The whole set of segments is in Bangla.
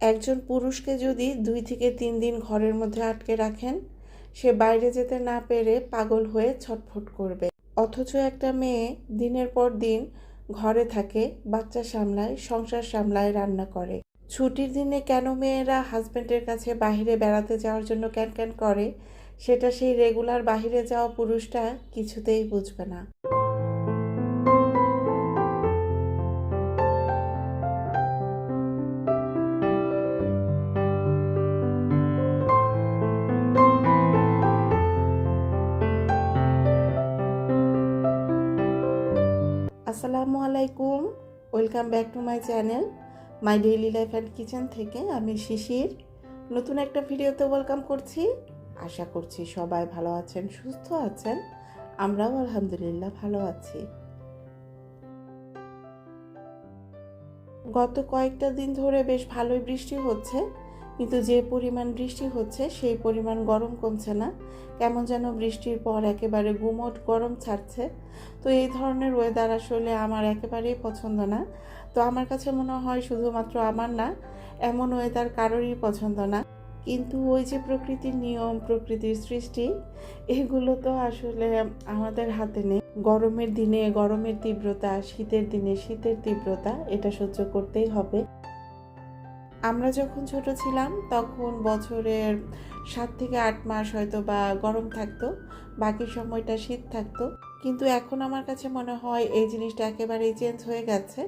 একজন পুরুষকে যদি দুই থেকে তিন দিন ঘরের মধ্যে আটকে রাখেন, সে বাইরে যেতে না পেরে পাগল হয়ে ছটফট করবে। অথচ একটা মেয়ে দিনের পর দিন ঘরে থাকে, বাচ্চা সামলায়, সংসার সামলায়, রান্না করে। ছুটির দিনে কেন মেয়েরা হাজব্যান্ডের কাছে বাইরে বেড়াতে যাওয়ার জন্য ক্যান ক্যান করে, সেটা সেই রেগুলার বাইরে যাওয়া পুরুষটা কিছুতেই বুঝবে না। আসসালামু আলাইকুম। Welcome back to my channel my daily life and kitchen থেকে আমি শিশির। নতুন একটা ভিডিওতে ওয়েলকাম করছি। আশা করছি সবাই ভালো আছেন, সুস্থ আছেন। আমরাও আলহামদুলিল্লাহ ভালো আছি। গত কয়েকটা দিন ধরে বেশ ভালোই বৃষ্টি হচ্ছে। কিন্তু যে পরিমাণ বৃষ্টি হচ্ছে, সেই পরিমাণ গরম কমছে না। কেমন যেন বৃষ্টির পর একেবারে গুমট গরম ছাড়ছে। তো এই ধরনের ওয়েদার আসলে আমার একেবারেই পছন্দ না। তো আমার কাছে মনে হয় শুধুমাত্র আমার না, এমন ওয়েদার কারোরই পছন্দ না। কিন্তু ওই যে প্রকৃতির নিয়ম, প্রকৃতির সৃষ্টি, এগুলো তো আসলে আমাদের হাতে নেই। গরমের দিনে গরমের তীব্রতা, শীতের দিনে শীতের তীব্রতা, এটা সহ্য করতেই হবে। আমরা যখন ছোট ছিলাম, তখন বছরের সাত থেকে আট মাস হয়তো বা গরম থাকতো, বাকি সময়টা শীত থাকতো। কিন্তু এখন আমার কাছে মনে হয় এই জিনিসটা একেবারেই চেঞ্জ হয়ে গেছে।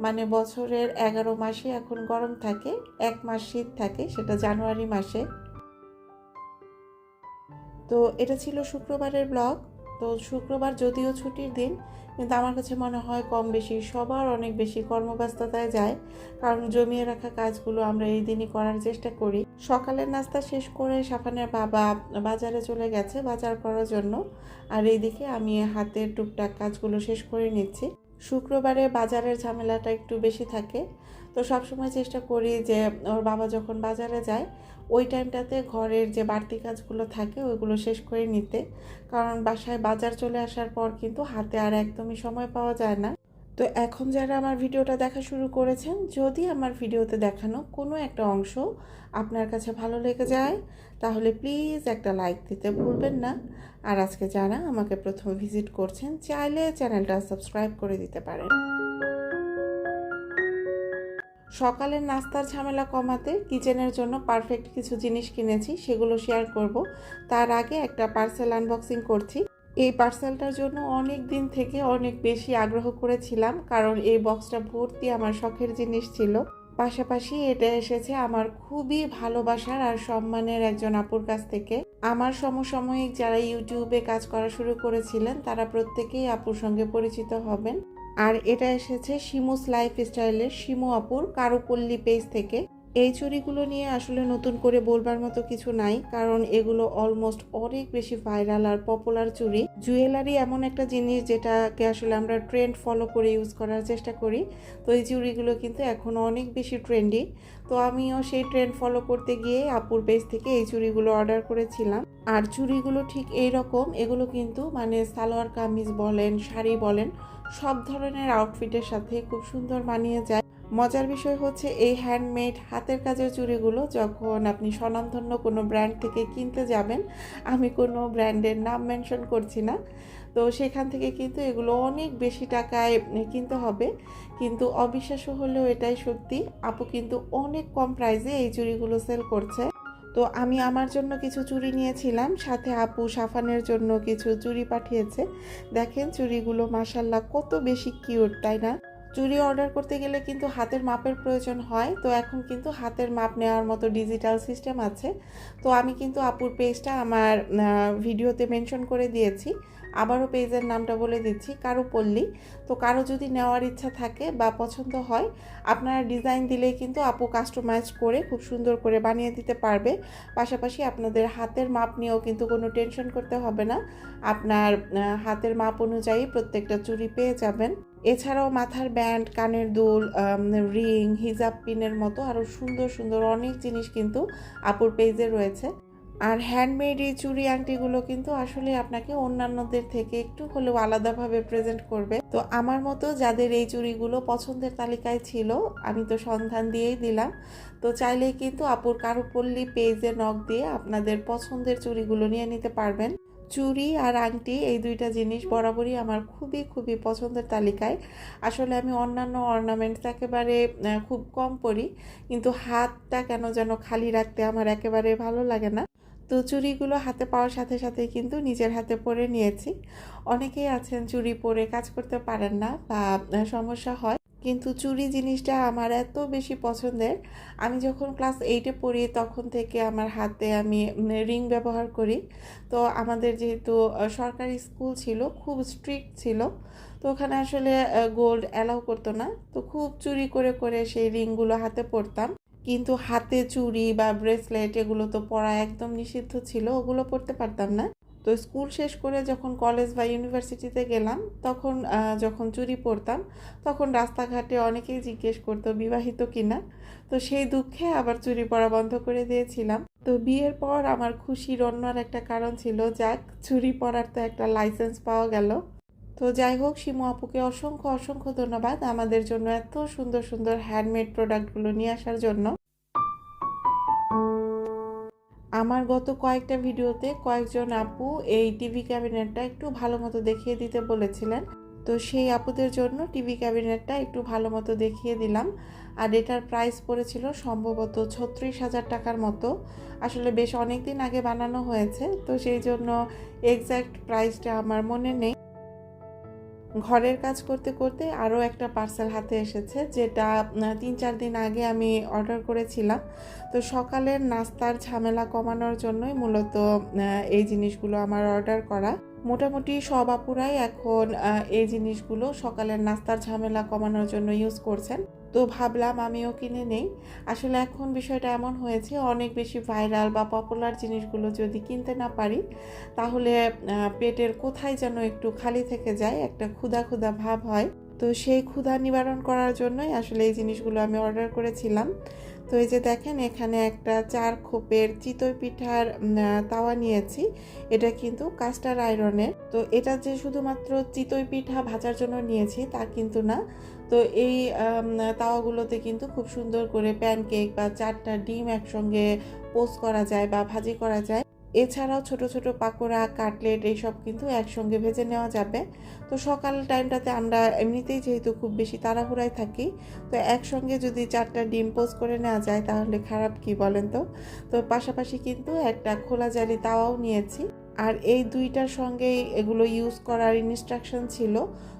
মানে বছরের এগারো মাসে এখন গরম থাকে, এক মাস শীত থাকে, সেটা জানুয়ারি মাসে। তো এটা ছিল শুক্রবারের ব্লগ তো শুক্রবার যদিও ছুটির দিন, কিন্তু আমার কাছে মনে হয় কম বেশি সবার অনেক বেশি কর্মব্যস্ততায় যায়। কারণ জমিয়ে রাখা কাজগুলো আমরা এই দিনই করার চেষ্টা করি। সকালের নাস্তা শেষ করে সাফানের বাবা বাজারে চলে গেছে বাজার করার জন্য। আর এইদিকে আমি হাতের টুকটাক কাজগুলো শেষ করে নিচ্ছি। শুক্রবারে বাজারের ঝামেলাটা একটু বেশি থাকে। তো সবসময় চেষ্টা করি যে ওর বাবা যখন বাজারে যায় ওই টাইমটাতে ঘরের যে বাড়তি কাজগুলো থাকে, ওইগুলো শেষ করে নিতে। কারণ বাসায় বাজার চলে আসার পর কিন্তু হাতে আর একদমই সময় পাওয়া যায় না। তো এখন যারা আমার ভিডিওটা দেখা শুরু করেছেন, যদি আমার ভিডিওতে দেখানো কোনো একটা অংশ আপনার কাছে ভালো লেগে যায়, তাহলে প্লিজ একটা লাইক দিতে ভুলবেন না। আর আজকে যারা আমাকে প্রথম ভিজিট করছেন, চাইলে চ্যানেলটা সাবস্ক্রাইব করে দিতে পারেন। সকালের নাস্তার ঝামেলা কমাতে কিচেনের জন্য পারফেক্ট কিছু জিনিস কিনেছি, সেগুলো শেয়ার করব। তার আগে একটা পার্সেল আনবক্সিং করছি। এই পার্সেলটার জন্য অনেক দিন থেকে অনেক বেশি আগ্রহ করেছিলাম, কারণ এই বক্সটা ভর্তি আমার শখের জিনিস ছিল। পাশাপাশি এটা এসেছে আমার খুবই ভালোবাসার আর সম্মানের একজন আপুর কাছ থেকে। আমার সমসাময়িক যারা ইউটিউবে কাজ করা শুরু করেছিলেন, তারা প্রত্যেকেই আপুর সঙ্গে পরিচিত হবেন। আর এটা এসেছে শিমুস লাইফ স্টাইলের শিমু আপুর কারুপল্লী পেজ থেকে। এই চুড়িগুলো নিয়ে আসলে নতুন করে বলবার মতো কিছু নাই, কারণ এগুলো অলমোস্ট অনেক বেশি ভাইরাল আর পপুলার চুড়ি জুয়েলারি এমন একটা জিনিস যেটাকে আসলে আমরা ট্রেন্ড ফলো করে ইউজ করার চেষ্টা করি, তো এই চুড়িগুলো কিন্তু এখন অনেক বেশি ট্রেন্ডি তো আমিও সেই ট্রেন্ড ফলো করতে গিয়ে আপুর পেজ থেকে এই চুড়িগুলো অর্ডার করেছিলাম। আর চুড়িগুলো ঠিক এই রকম এগুলো কিন্তু মানে সালোয়ার কামিজ বলেন, শাড়ি বলেন, সব ধরনের আউটফিটের সাথে খুব সুন্দর মানিয়ে যায়। মজার বিষয় হচ্ছে এই হ্যান্ডমেড হাতের কাজের চুড়িগুলো যখন আপনি স্বনামধন্য কোনো ব্র্যান্ড থেকে কিনতে যাবেন, আমি কোনো ব্র্যান্ডের নাম মেনশন করছি না, তো সেখান থেকে কিন্তু এগুলো অনেক বেশি টাকায় কিনতে হবে। কিন্তু অবিশ্বাস্য হলেও এটাই সত্যি, আপু কিন্তু অনেক কম প্রাইসে এই চুড়িগুলো সেল করছে। তো আমি আমার জন্য কিছু চুড়ি নিয়েছিলাম, সাথে আপু সাফানের জন্য কিছু চুড়ি পাঠিয়েছে। দেখেন চুড়িগুলো মাসাল্লাহ কত বেশি কিউট, তাই না? চুড়ি অর্ডার করতে গেলে কিন্তু হাতের মাপের প্রয়োজন হয়, তো এখন কিন্তু হাতের মাপ নেওয়ার মতো ডিজিটাল সিস্টেম আছে। তো আমি কিন্তু আপুর পেজটা আমার ভিডিওতে মেনশন করে দিয়েছি। আবারও পেজের নামটা বলে দিচ্ছি, কারও পল্লী। তো কারও যদি নেওয়ার ইচ্ছা থাকে বা পছন্দ হয়, আপনারা ডিজাইন দিলেই কিন্তু আপু কাস্টমাইজ করে খুব সুন্দর করে বানিয়ে দিতে পারবে। পাশাপাশি আপনাদের হাতের মাপ নিয়েও কিন্তু কোনো টেনশন করতে হবে না। আপনার হাতের মাপ অনুযায়ী প্রত্যেকটা চুরি পেয়ে যাবেন। এছাড়াও মাথার ব্যান্ড, কানের দুল রিং, হিজাব, পিনের মতো আরও সুন্দর সুন্দর অনেক জিনিস কিন্তু আপুর পেজে রয়েছে। আর হ্যান্ডমেড এই চুড়ি আংটিগুলো কিন্তু আসলে আপনাকে অন্যান্যদের থেকে একটু হলেও আলাদাভাবে প্রেজেন্ট করবে। তো আমার মতো যাদের এই চুড়িগুলো পছন্দের তালিকায় ছিল, আমি তো সন্ধান দিয়েই দিলাম। তো চাইলেই কিন্তু আপুর কারুপল্লী পেজে নখ দিয়ে আপনাদের পছন্দের চুড়িগুলো নিয়ে নিতে পারবেন। চুড়ি আর আংটি এই দুইটা জিনিস বরাবরই আমার খুবই খুবই পছন্দের তালিকায়। আসলে আমি অন্যান্য অর্নামেন্টস একেবারে খুব কম পরি, কিন্তু হাতটা কেন যেন খালি রাখতে আমার একেবারে ভালো লাগে না। তো চুড়িগুলো হাতে পাওয়ার সাথে সাথে কিন্তু নিজের হাতে পরে নিয়েছি। অনেকেই আছেন চুড়ি পরে কাজ করতে পারেন না বা সমস্যা হয়। কিন্তু চুড়ি জিনিসটা আমার এত বেশি পছন্দের। আমি যখন ক্লাস এইটে পড়ি তখন থেকে আমার হাতে আমি রিং ব্যবহার করি। তো আমাদের যেহেতু সরকারি স্কুল ছিল, খুব স্ট্রিক্ট ছিল। তো ওখানে আসলে গোল্ড অ্যালাউ করতো না। তো খুব চুরি করে করে সেই রিংগুলো হাতে পরতাম। কিন্তু হাতে চুড়ি বা ব্রেসলেট এগুলো তো পরা একদম নিষিদ্ধ ছিল, ওগুলো পরতে পারতাম না। তো স্কুল শেষ করে যখন কলেজ বা ইউনিভার্সিটিতে গেলাম, তখন যখন চুরি পরতাম, তখন রাস্তাঘাটে অনেকেই জিজ্ঞেস করতো, বিবাহিত কিনা তো সেই দুঃখে আবার চুরি পরা বন্ধ করে দিয়েছিলাম। তো বিয়ের পর আমার খুশির অন্য একটা কারণ ছিল, যাক চুরি পরার তো একটা লাইসেন্স পাওয়া গেল। তো যাই হোক, শিমু আপুকে অসংখ্য অসংখ্য ধন্যবাদ আমাদের জন্য এত সুন্দর সুন্দর হ্যান্ডমেড প্রোডাক্টগুলো নিয়ে আসার জন্য। আমার গত কয়েকটা ভিডিওতে কয়েকজন আপু এই টিভি ক্যাবিনেটটা একটু ভালো মতো দেখিয়ে দিতে বলেছিলেন। তো সেই আপুদের জন্য টিভি ক্যাবিনেটটা একটু ভালো মতো দেখিয়ে দিলাম। আর এটার প্রাইস পড়েছিল সম্ভবত ছত্রিশ হাজার টাকার মতো। আসলে বেশ অনেক দিন আগে বানানো হয়েছে, তো সেই জন্য এক্স্যাক্ট প্রাইসটা আমার মনে নেই। ঘরের কাজ করতে করতে আরও একটা পার্সেল হাতে এসেছে, যেটা তিন, চার দিন আগে আমি অর্ডার করেছিলাম। তো সকালের নাস্তার ঝামেলা কমানোর জন্যই মূলত এই জিনিসগুলো আমার অর্ডার করা। মোটামুটি সব আপুরাই এখন এই জিনিসগুলো সকালের নাস্তার ঝামেলা কমানোর জন্য ইউজ করছেন। তো ভাবলাম আমিও কিনে নেই। আসলে এখন বিষয়টা এমন হয়েছে, অনেক বেশি ভাইরাল বা পপুলার জিনিসগুলো যদি কিনতে না পারি, তাহলে পেটের কোথায় যেন একটু খালি থেকে যায়, একটা ক্ষুধা ক্ষুধা ভাব হয়। তো সেই ক্ষুধা নিবারণ করার জন্যই আসলে এই জিনিসগুলো আমি অর্ডার করেছিলাম। তো এই যে দেখেন, এখানে একটা চার খোপের চিতই পিঠার তাওয়া নিয়েছি। এটা কিন্তু কাস্টার আয়রনের তো এটা যে শুধুমাত্র চিতই পিঠা ভাজার জন্য নিয়েছি, তা কিন্তু না। তো এই তাওয়াগুলোতে কিন্তু খুব সুন্দর করে প্যানকেক বা চারটা ডিম একসঙ্গে পোস্ট করা যায় বা ভাজি করা যায়। এছাড়াও ছোট ছোট পাকোড়া, কাটলেট এইসব কিন্তু একসঙ্গে ভেজে নেওয়া যাবে। তো সকাল টাইমটাতে আমরা এমনিতেই যেহেতু খুব বেশি তাড়াহুড়ায় থাকি, তো একসঙ্গে যদি চারটা ডিম পোস্ট করে নেওয়া যায় তাহলে খারাপ কি বলেন তো? তো পাশাপাশি কিন্তু একটা খোলা জালি তাওয়াও নিয়েছি। আর এই দুইটার সঙ্গেই এগুলো ইউজ করার ইনস্ট্রাকশন ছিল।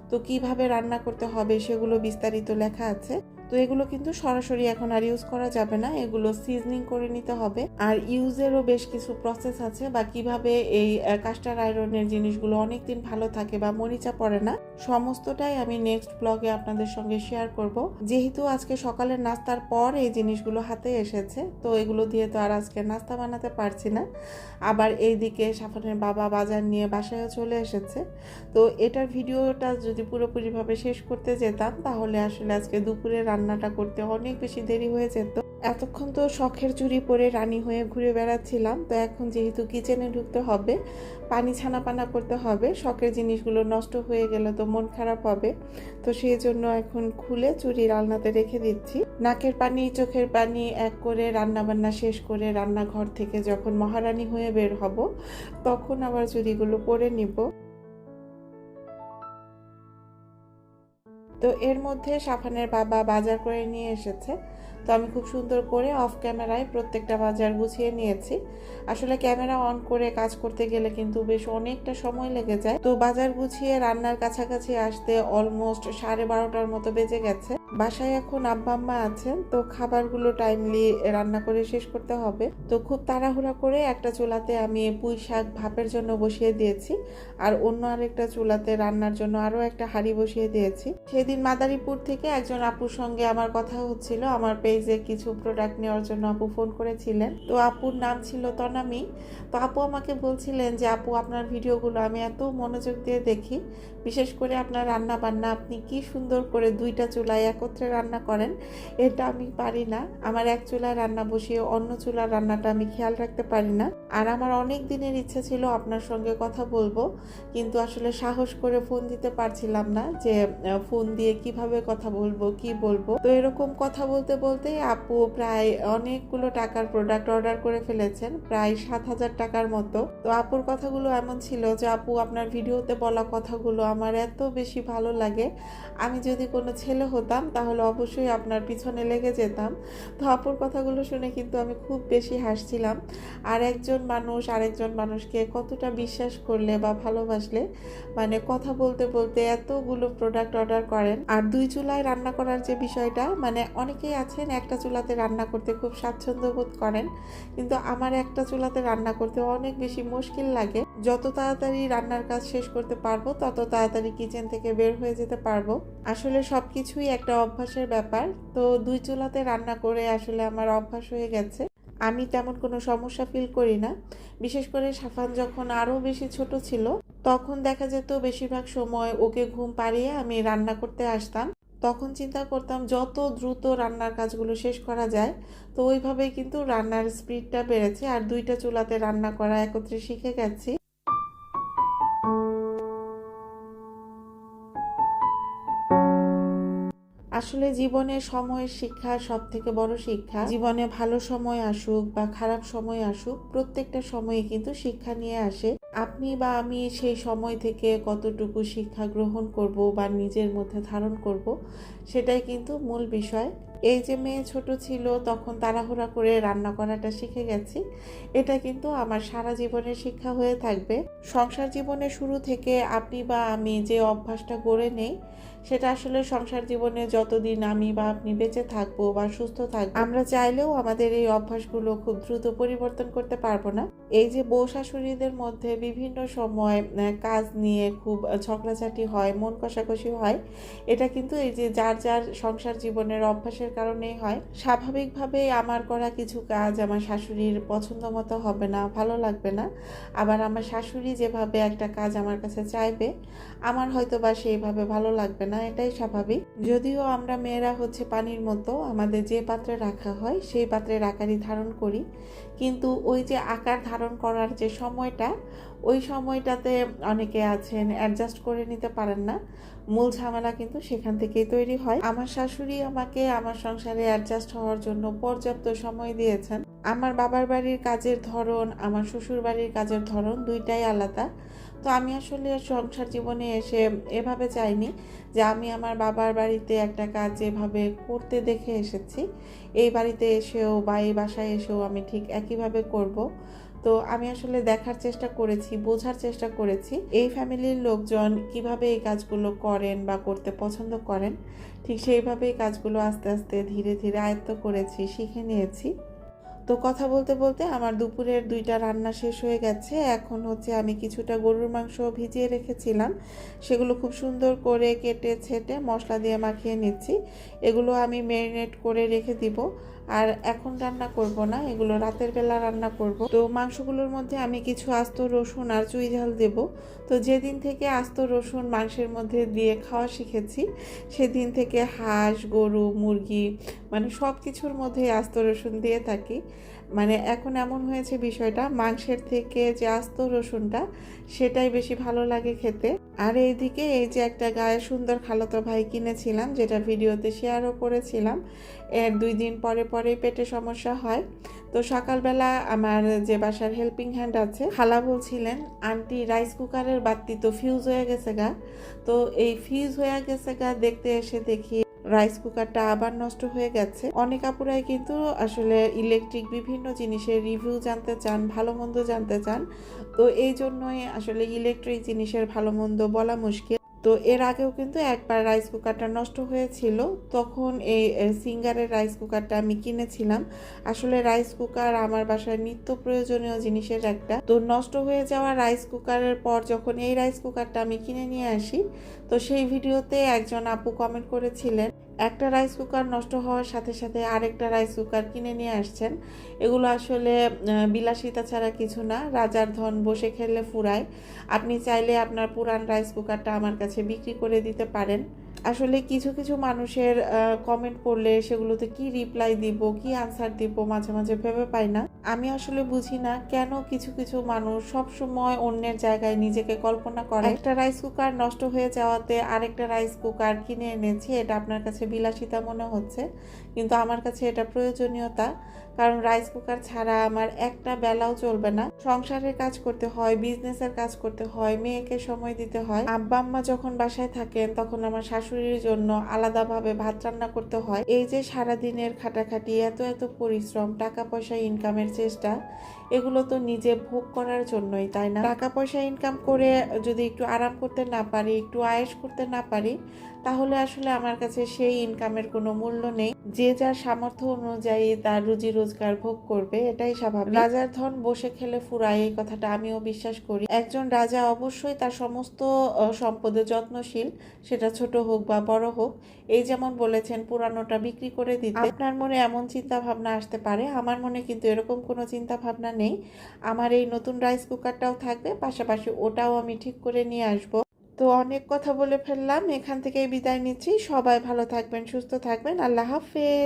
তো কীভাবে রান্না করতে হবে সেগুলো বিস্তারিত লেখা আছে। তো এগুলো কিন্তু সরাসরি এখন আর ইউজ করা যাবে না। এগুলো সিজনিং করে নিতে হবে। আর ইউজেরও বেশ কিছু প্রসেস আছে, বা কীভাবে এই কাস্টার আয়রনের জিনিসগুলো অনেক দিন ভালো থাকে বা মরিচা পড়ে না, সমস্তটাই আমি নেক্সট ব্লগে আপনাদের সঙ্গে শেয়ার করব। যেহেতু আজকে সকালের নাস্তার পর এই জিনিসগুলো হাতে এসেছে, তো এগুলো দিয়ে তো আর আজকে নাস্তা বানাতে পারছি না। আবার এইদিকে সাফনের বাবা বাজার নিয়ে বাসায়ও চলে এসেছে। তো এটার ভিডিওটা যদি পুরোপুরিভাবে শেষ করতে যেতাম, তাহলে আসলে আজকে দুপুরে রান্নাটা করতে অনেক বেশি দেরি হয়ে যেত। এতক্ষণ তো শখের চুরি পরে রানী হয়ে ঘুরে বেড়াচ্ছিলাম, তো এখন যেহেতু কিচেনে ঢুকতে হবে, পানি ছানা পানা করতে হবে, শখের জিনিসগুলো নষ্ট হয়ে গেলে তো মন খারাপ হবে, তো সেই জন্য এখন খুলে চুরি রান্নাতে রেখে দিচ্ছি। নাকের পানি, চোখের পানি এক করে রান্না বান্না শেষ করে রান্নাঘর থেকে যখন মহারানী হয়ে বের হব, তখন আবার চুরিগুলো পরে নিব। তো এর মধ্যে সাফানের বাবা বাজার করে নিয়ে এসেছে। তো আমি খুব সুন্দর করে অফ ক্যামেরায় প্রত্যেকটা বাজার গুছিয়ে নিয়েছি। আসলে ক্যামেরা অন করে কাজ করতে গেলে কিন্তু বেশ অনেকটা সময় লেগে যায়। তো বাজার গুছিয়ে রান্নার কাছাকাছি আসতে অলমোস্ট সাড়ে বারোটার মতো বেজে গেছে। বাসায় এখন আব্বা আম্মা আছেন, তো খাবারগুলো টাইমলি রান্না করে শেষ করতে হবে। তো খুব তাড়াহুড়া করে একটা চুলাতে আমি পুঁই শাক ভাপের জন্য বসিয়ে দিয়েছি, আর অন্য আরেকটা চুলাতে রান্নার জন্য আরও একটা হাঁড়ি বসিয়ে দিয়েছি। সেদিন মাদারীপুর থেকে একজন আপুর সঙ্গে আমার কথা হচ্ছিল, আমার পেজে কিছু প্রোডাক্ট নেওয়ার জন্য আপু ফোন করেছিলেন। তো আপুর নাম ছিল তনামি। তো আপু আমাকে বলছিলেন যে, আপু, আপনার ভিডিওগুলো আমি এত মনোযোগ দিয়ে দেখি। বিশেষ করে আপনার রান্না বান্না আপনি কি সুন্দর করে দুইটা চুলায় এক একত্রে রান্না করেন, এটা আমি পারি না। আমার এক চুলায় রান্না বসিয়ে অন্য চুলার রান্নাটা আমি খেয়াল রাখতে পারি না। আর আমার অনেক দিনের ইচ্ছে ছিল আপনার সঙ্গে কথা বলব, কিন্তু আসলে সাহস করে ফোন দিতে পারছিলাম না যে ফোন দিয়ে কীভাবে কথা বলব, কি বলব। তো এরকম কথা বলতে বলতে আপু প্রায় অনেকগুলো টাকার প্রোডাক্ট অর্ডার করে ফেলেছেন, প্রায় সাত হাজার টাকার মতো। তো আপুর কথাগুলো এমন ছিল যে, আপু, আপনার ভিডিওতে বলা কথাগুলো আমার এত বেশি ভালো লাগে। আমি যদি কোনো ছেলে হতাম তাহলে অবশ্যই আপনার পিছনে লেগে যেতাম। তো আপুর কথাগুলো শুনে কিন্তু আমি খুব বেশি হাসছিলাম। আর একজন মানুষ, আরেকজন মানুষকে কতটা বিশ্বাস করলে বা ভালোবাসলে মানে কথা বলতে বলতে এতগুলো প্রোডাক্ট অর্ডার করেন। আর দুই চুলায় রান্না করার যে বিষয়টা মানে অনেকেই আছেন একটা চুলাতে রান্না করতে খুব স্বাচ্ছন্দ্য বোধ করেন। কিন্তু আমার একটা চুলাতে রান্না করতে অনেক বেশি মুশকিল লাগে। যত তাড়াতাড়ি রান্নার কাজ শেষ করতে পারব, তত তাড়াতাড়ি কিচেন থেকে বের হয়ে যেতে পারব। আসলে সব কিছুই একটা অভ্যাসের ব্যাপার। তো দুই চুলাতে রান্না করে আসলে আমার অভ্যাস হয়ে গেছে। আমি তেমন কোনো সমস্যা ফিল করি না। বিশেষ করে সাফান যখন আরও বেশি ছোট ছিল, তখন দেখা যেত বেশিরভাগ সময় ওকে ঘুম পাড়িয়ে আমি রান্না করতে আসতাম। তখন চিন্তা করতাম যত দ্রুত রান্নার কাজগুলো শেষ করা যায়, তো ওইভাবেই কিন্তু রান্নার স্পিডটা বেড়েছে। আর দুইটা চুলাতে রান্না করা একত্রে শিখে গেছি। আসলে জীবনে সময়ের শিক্ষা সব থেকে বড় শিক্ষা। জীবনে ভালো সময় আসুক বা খারাপ সময় আসুক, প্রত্যেকটা সময়ে কিন্তু শিক্ষা নিয়ে আসে। আপনি বা আমি সেই সময় থেকে কতটুকু শিক্ষা গ্রহণ করব বা নিজের মধ্যে ধারণ করব, সেটাই কিন্তু মূল বিষয়। এই যে মেয়ে ছোট ছিল, তখন তাড়াহুড়া করে রান্না করাটা শিখে গেছি। এটা কিন্তু আমার সারা জীবনের শিক্ষা হয়ে থাকবে। সংসার জীবনের শুরু থেকে আপনি বা আমি যে অভ্যাসটা গড়ে নেই সেটা আসলে সংসার জীবনে যতদিন আমি বা আপনি বেঁচে থাকব বা সুস্থ থাকব, আমরা চাইলেও আমাদের এই অভ্যাসগুলো খুব দ্রুত পরিবর্তন করতে পারব না। এই যে বউ শাশুড়িদের মধ্যে বিভিন্ন সময় কাজ নিয়ে খুব ঝগড়াঝাটি হয়, মন কষাকষি হয়, এটা কিন্তু এই যে যার যার সংসার জীবনের অভ্যাসের কারণেই হয়। স্বাভাবিকভাবে আমার করা কিছু কাজ আমার শাশুড়ির পছন্দ মতো হবে না, ভালো লাগবে না। আবার আমার শাশুড়ি যেভাবে একটা কাজ আমার কাছে চাইবে, আমার হয়তো বা সেইভাবে ভালো লাগবে না। এটাই স্বাভাবিক। যদিও আমরা মেয়েরা হচ্ছে পানির মতো, আমাদের যে পাত্রে রাখা হয়, সেই পাত্রের আকারই ধারণ করি। কিন্তু ওই যে আকার ধারণ করার যে সময়টা, ওই সময়টাতে অনেকে আছেন অ্যাডজাস্ট করে নিতে পারেন না। মূল ঝামেলা কিন্তু সেখান থেকেই তৈরি হয়। আমার শাশুড়ি আমাকে আমার সংসারে অ্যাডজাস্ট হওয়ার জন্য পর্যাপ্ত সময় দিয়েছেন। আমার বাবার বাড়ির কাজের ধরন, আমার শ্বশুর বাড়ির কাজের ধরন দুইটাই আলাদা। তো আমি আসলে সংসার জীবনে এসে এভাবে চাইনি যে আমি আমার বাবার বাড়িতে একটা কাজ এভাবে করতে দেখে এসেছি। এই বাড়িতে এসেও বা এই বাসায় এসেও আমি ঠিক একইভাবে করব। তো আমি আসলে দেখার চেষ্টা করেছি, বোঝার চেষ্টা করেছি এই ফ্যামিলির লোকজন কীভাবে এই কাজগুলো করেন বা করতে পছন্দ করেন। ঠিক সেইভাবেই কাজগুলো আস্তে আস্তে ধীরে ধীরে আয়ত্ত করেছি, শিখে নিয়েছি। তো কথা বলতে বলতে আমার দুপুরের দুইটা রান্না শেষ হয়ে গেছে। এখন হচ্ছে আমি কিছুটা গরুর মাংস ভিজিয়ে রেখেছিলাম। সেগুলো খুব সুন্দর করে কেটে ছেটে মশলা দিয়ে মাখিয়ে নিচ্ছি। এগুলো আমি ম্যারিনেট করে রেখে দিব। আর এখন রান্না করব না, এগুলো রাতের বেলা রান্না করব। তো মাংসগুলোর মধ্যে আমি কিছু আস্ত রসুন আর চুই ঝাল দেব। তো যেদিন থেকে আস্ত রসুন মাংসের মধ্যে দিয়ে খাওয়া শিখেছি, সেদিন থেকে হাঁস, গরু, মুরগি মানে সব কিছুর মধ্যে আস্ত রসুন দিয়ে থাকি। মানে এখন এমন হয়েছে বিষয়টা, মাংসের থেকে যে আস্ত রসুনটা, সেটাই বেশি ভালো লাগে খেতে। আর এইদিকে এই যে একটা গায়ে সুন্দর খালতো ভাই কিনেছিলাম যেটা ভিডিওতে শেয়ারও করেছিলাম। এর দুই দিন পরে পরেই পেটে সমস্যা হয়। তো সকালবেলা আমার যে বাসার হেল্পিং হ্যান্ড আছে, খালা বলছিলেন, আন্টি রাইস কুকারের বাতি তো ফিউজ হয়ে গেছে গা। তো এই ফিউজ হয়ে গেছে গা দেখতে এসে দেখি রাইস কুকারটা আবার নষ্ট হয়ে গেছে। অনেক আপুরাই কিন্তু আসলে ইলেকট্রিক বিভিন্ন জিনিসের রিভিউ জানতে চান, ভালো মন্দ জানতে চান। তো এই জন্যই আসলে ইলেকট্রিক জিনিসের ভালো মন্দ বলা মুশকিল। তো এর আগেও কিন্তু একবার রাইস কুকারটা নষ্ট হয়েছিল। তখন এই সিঙ্গারের রাইস কুকারটা আমি কিনেছিলাম। আসলে রাইস কুকার আমার বাসায় নিত্য প্রয়োজনীয় জিনিসের একটা। তো নষ্ট হয়ে যাওয়া রাইস কুকারের পর যখন এই রাইস কুকারটা আমি কিনে নিয়ে আসি, তো সেই ভিডিওতে একজন আপু কমেন্ট করেছিলেন একটা রাইস কুকার নষ্ট হওয়ার সাথে সাথে আরেকটা রাইস কুকার কিনে নিয়ে আসছেন। এগুলো আসলে বিলাসিতা ছাড়া কিছু না, রাজার ধন বসে খেললে ফুরায়। আপনি চাইলে আপনার পুরান রাইস কুকারটা আমার কাছে বিক্রি করে দিতে পারেন। আসলে কিছু কিছু মানুষের কমেন্ট পড়লে সেগুলোতে কি রিপ্লাই দিব, কি আনসার দিব মাঝে মাঝে ভেবে পাই না। আমি আসলে বুঝি না কেন কিছু কিছু মানুষ সব সময় অন্যের জায়গায় নিজেকে কল্পনা করে। একটা রাইস কুকার নষ্ট হয়ে যাওয়াতে আরেকটা রাইস কুকার কিনে এনেছি, এটা আপনার কাছে বিলাসিতা মনে হচ্ছে, কিন্তু আমার কাছে এটা প্রয়োজনীয়তা, কারণ রাইস কুকার ছাড়া আমার একটা বেলাও চলবে না। সংসারের কাজ করতে হয় বিজনেসের কাজ করতে হয়, মেয়েকে সময় দিতে হয়। আব্বা, আম্মা যখন বাসায় থাকেন, তখন আমার শাশুড়ির জন্য আলাদাভাবে ভাত রান্না করতে হয়। এই যে সারাদিনের খাটাখাটি, এত এত পরিশ্রম টাকা পয়সা ইনকামের চেষ্টা এগুলো তো নিজে ভোগ করার জন্যই, তাই না? টাকা পয়সা ইনকাম করে যদি একটু আরাম করতে না পারি, একটু আয়েস করতে না পারি, তাহলে আসলে আমার কাছে সেই ইনকামের কোনো মূল্য নেই। যে যার সামর্থ্য অনুযায়ী তার রুজি রোজগার ভোগ করবে, এটাই স্বাভাবিক। রাজার ধন বসে খেলে ফুরায়, এই কথাটা আমিও বিশ্বাস করি। একজন রাজা অবশ্যই তার সমস্ত সম্পদে যত্নশীল, সেটা ছোট হোক বা বড় হোক। এই যেমন বলেছেন, পুরানোটা বিক্রি করে দিতে। আপনার মনে এমন চিন্তা ভাবনা আসতে পারে? আমার মনে কিন্তু এরকম কোনো চিন্তা ভাবনা নেই। আমার এই নতুন রাইস কুকারটাও থাকবে, পাশাপাশি ওটাও আমি ঠিক করে নিয়ে আসব। তো অনেক কথা বলে ফেললাম, এখান থেকে বিদায় নিচ্ছি। সবাই ভালো থাকবেন, সুস্থ থাকবেন। আল্লাহ হাফেজ।